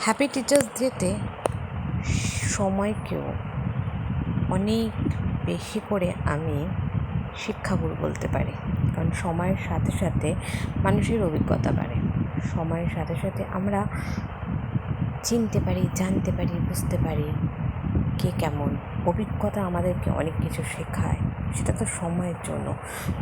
Happy teachers ডেতে সময়কেও অনেক বেশি করে আমি শিক্ষাগুরু বলতে পারি। কারণ সময়ের সাথে সাথে মানুষের অভিজ্ঞতা বাড়ে। সময়ের সাথে সাথে আমরা চিনতে পারি, জানতে পারি, বুঝতে পারি কে কেমন। অভিজ্ঞতা আমাদেরকে অনেক কিছু শেখায়। সেটা তো সময়ের জন্য।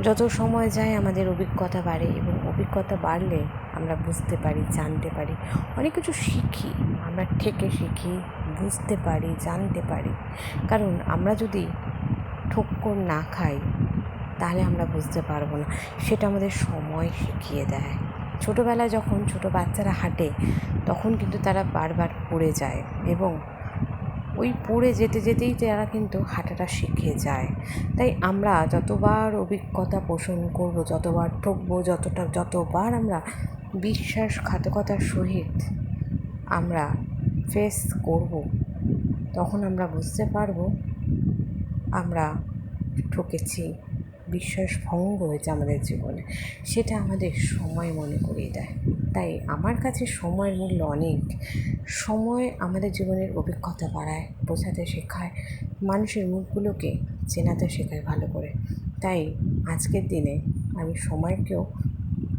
যত সময় যায় আমাদের অভিজ্ঞতা বাড়ে এবং অভিজ্ঞতা বাড়লে আমরা বুঝতে পারি, জানতে পারি। অনেক কিছু শিখি, আমরা থেকে শিখি, বুঝতে পারি, জানতে পারি। কারণ আমরা যদি ঠক্কর না খাই, তাহলে আমরা বুঝতে পারব না। সেটা আমাদের সময় শিখিয়ে দেয়। ছোটোবেলায় যখন ছোটো বাচ্চারা হাঁটে, তখন কিন্তু তারা বারবার পড়ে যায় এবং ওই পড়ে যেতে যেতেই তারা কিন্তু হাঁটাটা শিখে যায়। তাই আমরা যতবার অভিজ্ঞতা পোষণ করব, যতবার ঠকবো, যতটা, যতবার আমরা বিশ্বাসঘাতকতার সহিত আমরা ফেস করব, তখন আমরা বুঝতে পারব আমরা ঠকেছি। বিশ্বাস ভঙ্গ হয়েছে আমাদের জীবনে। সেটা আমাদের সময় মনে করিয়ে দেয়। তাই আমার কাছে সময়ের মূল্য অনেক। সময় আমাদের জীবনের অভিজ্ঞতা বাড়ায়, বোঝাতে শেখায়, মানুষের মুখগুলোকে চেনাতে শেখায় ভালো করে। তাই আজকের দিনে আমি সময়কেও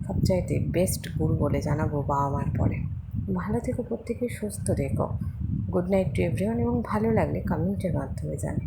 সবচাইতে বেস্ট গুরু বলে জানাব বাবা মার পরে। ভালো থেকো প্রত্যেকে, সুস্থ রেখো গুড নাইট টু এভরিওয়ান এবং ভালো লাগলে কমেন্টের মাধ্যমে জানে